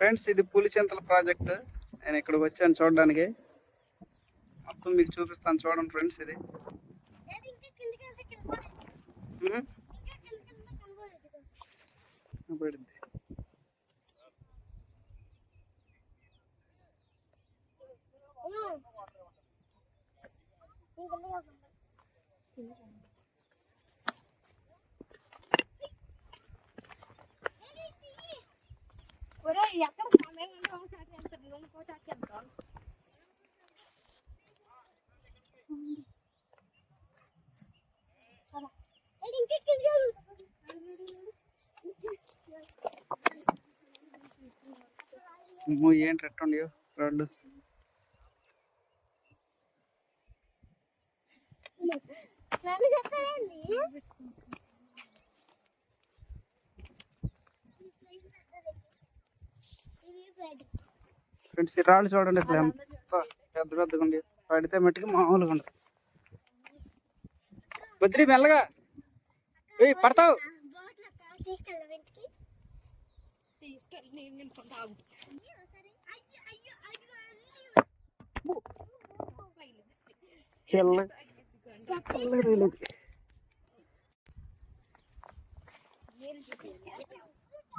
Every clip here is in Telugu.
ఫ్రెండ్స్ ఇది పులిచింతల ప్రాజెక్ట్. నేను ఇక్కడికి వచ్చాను చూడడానికి. మొత్తం మీకు చూపిస్తాను చూడండి ఫ్రెండ్స్ ఇది. పడింది చేస్తాను అమ్మో, ఏంటి ఎట్టుండయో రాళ్ళు. నన్ను చెప్తాడండి ఫ్రెండ్స్ ఈ రాళ్ళు చూడండి అసలు ఎంత పెద్ద పెద్దగా ఉండి పడితే మట్టుకు మామూలుగా ఉండదు బద్రి మెల్లగా ఏయ్ పడతావు తెల్ల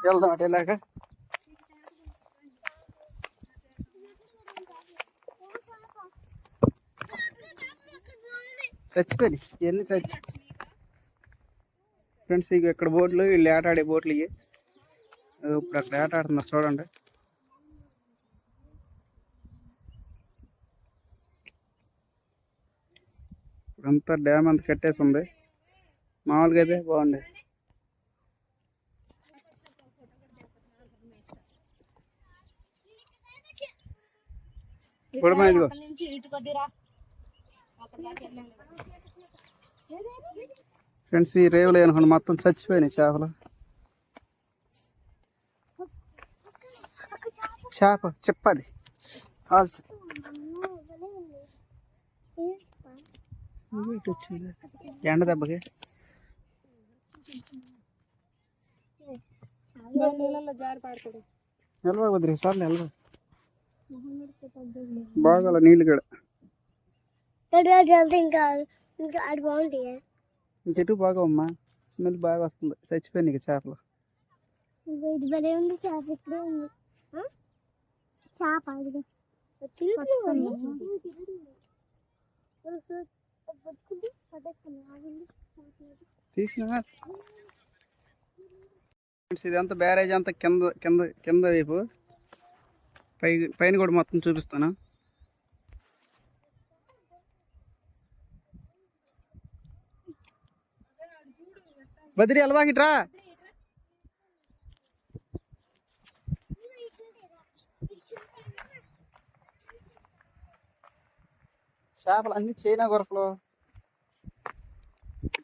వెళ్దాం అటు ఇలాగా చచ్చిపోయి ఇవన్నీ చచ్చి ఫ్రెండ్స్ ఇక ఇక్కడ బోట్లు వీళ్ళు ఆట ఆడే బోట్లు ఇవి ఇప్పుడు అక్కడ ఆట ఆడుతున్నారు చూడండి. ఇప్పుడంతా డ్యామ్ అంతా కట్టేసి ఉంది. మామూలుగా అయితే బాగుంది ఇప్పుడు మా ఇదిగో అక్కడి నుంచి ఇటు కొద్దిరా అక్కడ దాకా వెళ్ళాలి ఫ్రెండ్స్ ఈ రేవులు అనుకోండి మొత్తం చచ్చిపోయినాయి చేపలు. చేప చెప్పది వచ్చింది ఎండ దెబ్బకి. నిల్వ వదిలే సార్లు నిల్వ. బాగా నీళ్ళు కూడా చల్తే ఇంకా ఇంకా అది బాగుంటాయి ఇంకెటు బాగా అమ్మా స్మెల్ బాగా వస్తుంది. చచ్చిపోయినాయి చేపలు. ఇది భలే ఉంది చేప ఇక్కడే ఉంది? చేప తీసిన ఇదంతా బ్యారేజ్ అంతా కింద కింద కింద వైపు. పై పైన కూడా మొత్తం చూపిస్తాను. బదిరి అలవాకిట్రా చేపలు అన్ని చైనా గొరకలు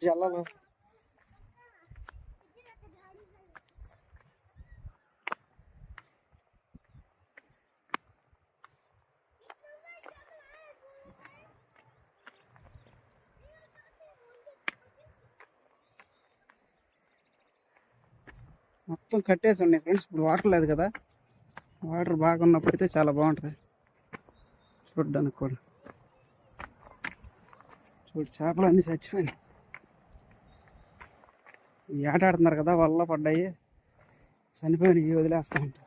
జల్లలు. మొత్తం కట్టేసి ఉన్నాయి ఫ్రెండ్స్. ఇప్పుడు వాటర్ లేదు కదా. వాటర్ బాగా ఉన్నప్పుడు అయితే చాలా బాగుంటుంది. చూడడానికి కూడా. చూడు చేపలు అన్నీ చచ్చిపోయినాయి. ఈ ఆట ఆడుతున్నారు కదా వల్ల పడ్డాయి. చనిపోయినాయి వదిలేస్తూ ఉంటారు.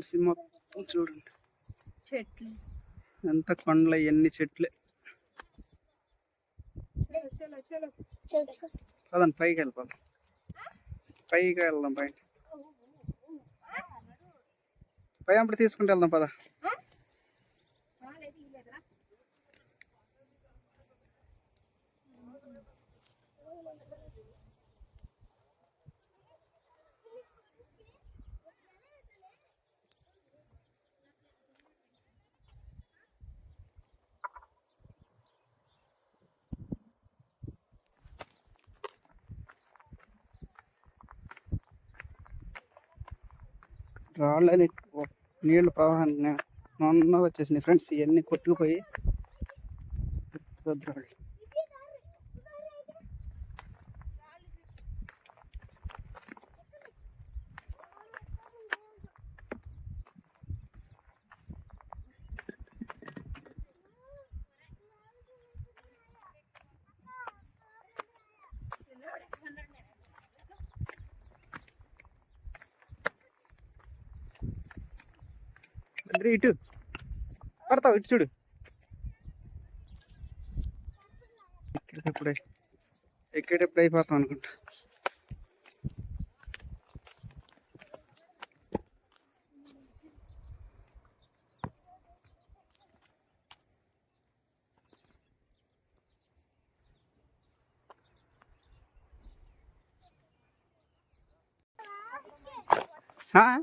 ఫ్రెండ్స్ మొత్తం చూడండి. చెట్లు. ఎంత కొండలు ఎన్ని చెట్లే. పదండి పైకి వెళ్ళిపోదాం. పైకి వెళ్దాం పైన పై అప్పుడు తీసుకుంటూ వెళ్దాం పద. రాళ్ళని నీళ్ళ ప్రవాహాన్ని మొన్న వచ్చేసినాయి ఫ్రెండ్స్ ఇవన్నీ కొట్టుకుపోయి రాళ్ళు. బద్రి ఇటు. పడతావు ఇటు చూడు. ఎక్కేటప్పుడే ఎక్కేటప్పుడు అయిపోతాం అనుకుంటా. Huh?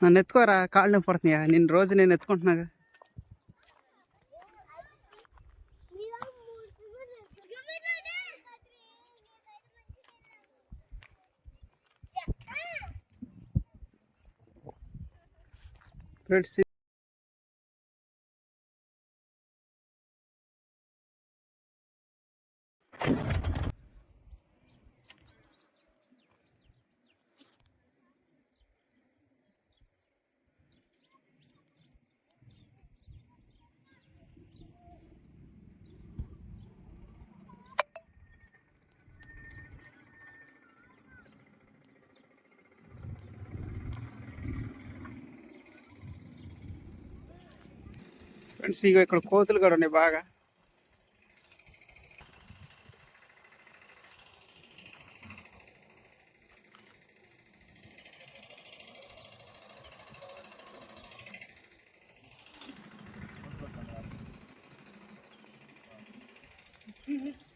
ನಾನು ಎತ್ಕೋರ ಕಾಳನ್ನ ಪಡ್ತೀಯ ನಿನ್ನ ರೋಜು ನೀನು ಎತ್ಕೊಂಡ್ನಾಗ ಫ್ರೆಂಡ್ಸ್ ఫ్రెండ్స్ ఫ్రెండ్స్ ఇక ఇక్కడ కోతులు కూడా ఉన్నాయి బాగా Mm-hmm.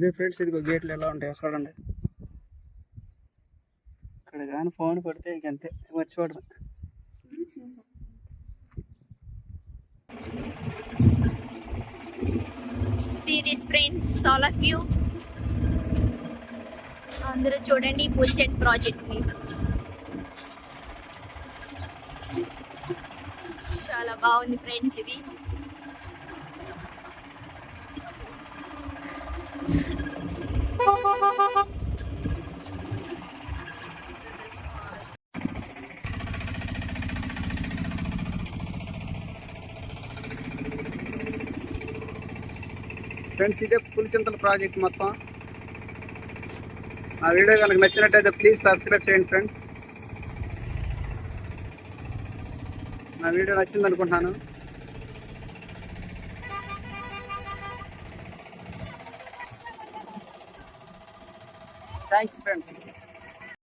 ఇదే ఫ్రెండ్స్ ఇదిగో గేట్లు ఎలా ఉంటాయో చూడండి. ఇక్కడ కానీ ఫోన్ పడితే ఇంకంతే మర్చిపోవడం. See this friends all of you అందరూ చూడండి బుల్చెన్ ప్రాజెక్ట్ చాలా బాగుంది ఫ్రెండ్స్ ఇది. ఫ్రెండ్స్ ఇదే పులిచింతల ప్రాజెక్ట్ మొత్తం. ఆ వీడియో కనుక నచ్చినట్టయితే ప్లీజ్ సబ్స్క్రైబ్ చేయండి ఫ్రెండ్స్. నా వీడియో నచ్చింది అనుకుంటున్నాను థ్యాంక్ యూ ఫ్రెండ్స్